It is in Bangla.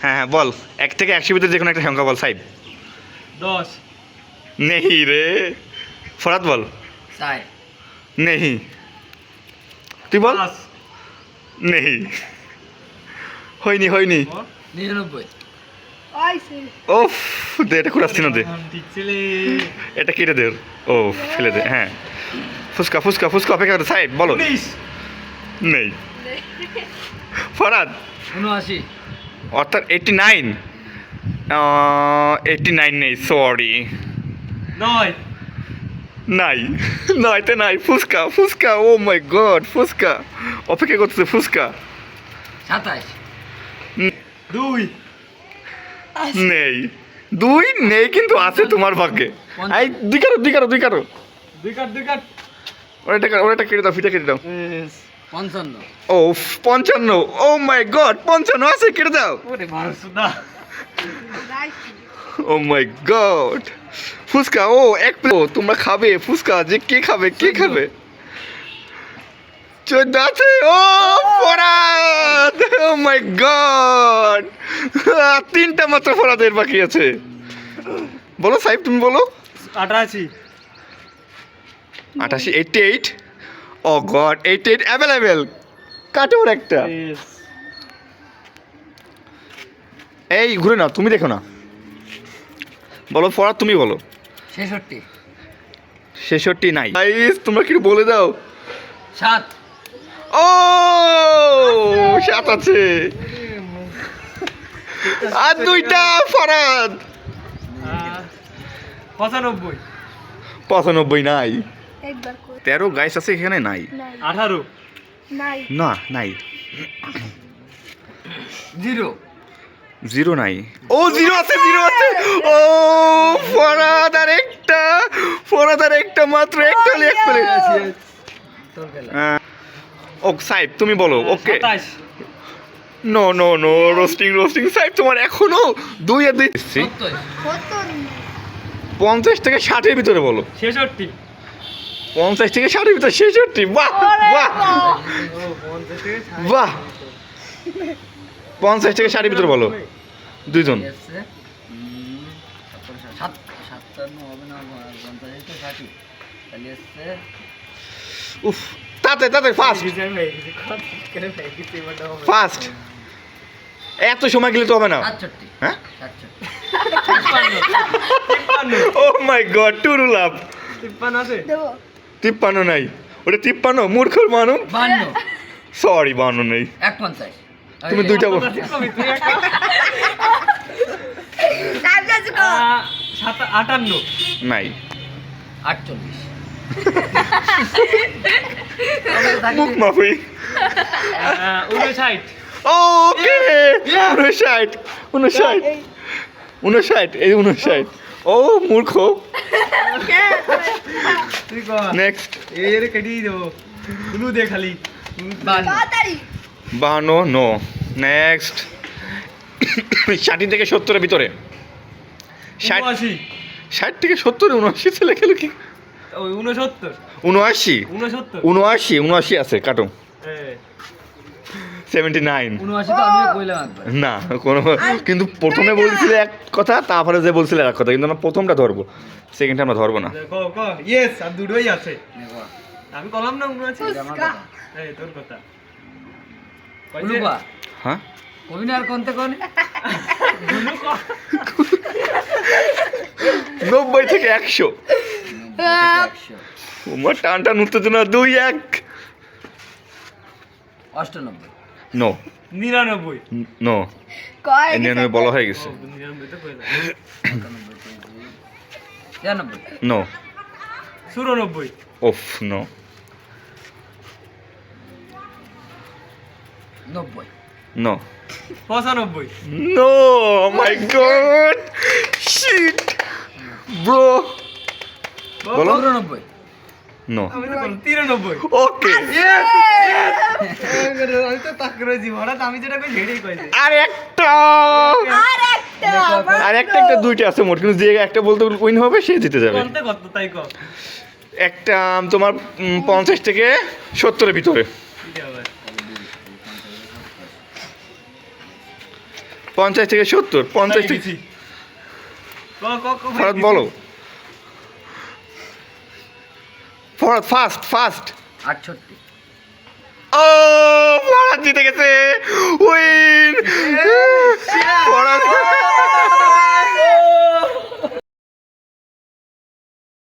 হ্যাঁ হ্যাঁ বল। এক থেকে একশো ভিতরে যে কোনো একটা সংখ্যা বল সাইব। দশ। নেই রে। ফরাত বল। চার। নেই। তুই বল। নেই। হয়নি হয়নি। নিরানব্বই। ওফ দে এটা কুড়াচ্ছি না দে। এটা কেটে দে। ও ফেলে দে হ্যাঁ। ফুচকা ফুচকা ফুচকা অপেক্ষা করে সাইব বলো। নেই। ফরাদ। উনআশি। অর্থাৎ এইটটি নাইন এইটি নাইন নেই সরি নয়। নাই নয়তে নাই fuchka fuchka oh my god fuchka. অপেক্ষা করতেছে ফুচকা। সাতাশ। দুই। নেই। দুই নেই কিন্তু আছে তোমার ভাগ্যে। এই দুই কারও দুই কারও দুই কারও। দুই কাট দুই কাট। ওটা ওটা কেটে দাও ফিটা কেটে দাও। পঞ্চান্ন। ও পঞ্চান্ন। ও মাই গড পঞ্চান্ন আছে কেটে দাও। ও মাই গড। ফুচকা ও এক প্লেট তোমরা খাবে ফুচকা যে কে খাবে কে খাবে? চোদ্দ আছে? ও ফরাদ! Oh my god! তিনটা মাত্র ফরাদের বাকি আছে। বলো সাহেব তুমি বলো। আটাশি। আটাশি eighty eight oh god eighty eight available. কাটে ওর একটা এই ঘুরে নাও তুমি দেখো না। বলো ফরাদ তুমি বলো। ছেষট্টি। ছেষট্টি নাই। তোমরা কি বলে দাও। সাত। ও সাত আছে। আর দুইটা ফরাদ। পঁচানব্বই। পঁচানব্বই নাই। তেরো গাইস আছে এখানে? নাই। নাই। আঠারো। না নাই। জিরো। জিরো নাই। ও জিরো আছে জিরো আছে। ও ফরাদ আর একটা। ফরাদ আর একটা মাত্র একটা লেখ খেলা ও সাহেব তুমি বলো ওকে। সাতাশ। No no no roasting roasting সাহেব তোমার এখনও দুই আর দুই। পঞ্চাশ থেকে ষাটের ভিতরে বলো। ছেষট্টি। পঞ্চাশ থেকে ষাটের ভিতরে ছেষট্টি বাহ বাহ। ও পঞ্চাশ থেকে ষাট। বাহ। পঞ্চাশ থেকে ষাটের ভিতরে বলো। দুইজন। উফ তাতে তাতে ফাস্ট। ফাস্ট এত সময় গেলে তো হবে না। হ্যাঁ। Oh my god true love. তিপ্পান্ন আছে? তিপ্পান্ন নাই। ওটা তিপ্পান্ন মূর্খর মানুষ সরি বান্ন নেই। তুমি দুইটা বলো। আটান্ন নাই। আটচল্লিশ। মুখ মাফি। উনষাট ওকে উনষাট উনষাট উনষাট এই উনষাট ও মূর্খ। নেক্সট এর কেটেই দেবো ব্লু দে খালি বাহান্ন নো। নেক্সট ষাট থেকে সত্তরের ভিতরে। ষাট উনআশি। ষাট থেকে সত্তরে উনআশি ছেলে খেলো কি? উনসত্তর। উনআশি? উনসত্তর। উনআশি উনআশি আছে কাটো। হ্যাঁ। Seventy nine. না কোনো কিন্তু প্রথমে বলছিলে এক কথা তারপরে যে বলছিলে এক কথা কিন্তু আমরা প্রথমটা ধরবো। সেকেন্ডটা আমরা ধরবো না। ইয়েস আর দুটোই আছে। আমি কলাম না এই তোর কথা। হ্যাঁ? কবি কোনতে কোন। নব্বই থেকে একশো। একশো। তোমার টান টান উত্তেজনা দুই এক। অষ্টানব্বই। নো নিরানব্বই। নো কয় নিরানব্বই বলা হয়ে গেছে। নো চুরানব্বই। ওফ নো নব্বই। নো পঁচানব্বই। No my god shit bro বলো। চৌরানব্বই। নো তিরানব্বই। ওকে আমি তো তাক করেছি হঠাৎ আমি যেটা কই সেটাই কইছে আর একটা! আর একটা আর একটা একটা দুইটা আছে মোট কিন্তু যে একটা বলতে উইন হবে সে জিতে যাবে। কোনতে কত তাই কর একটা তোমার পঞ্চাশ থেকে সত্তরের ভিতরে। পঞ্চাশ থেকে সত্তর পঞ্চাশ থেকে। বলো। ফরাদ ফাস্ট ফাস্ট আটষট্টি। জিতে গেছে। উইন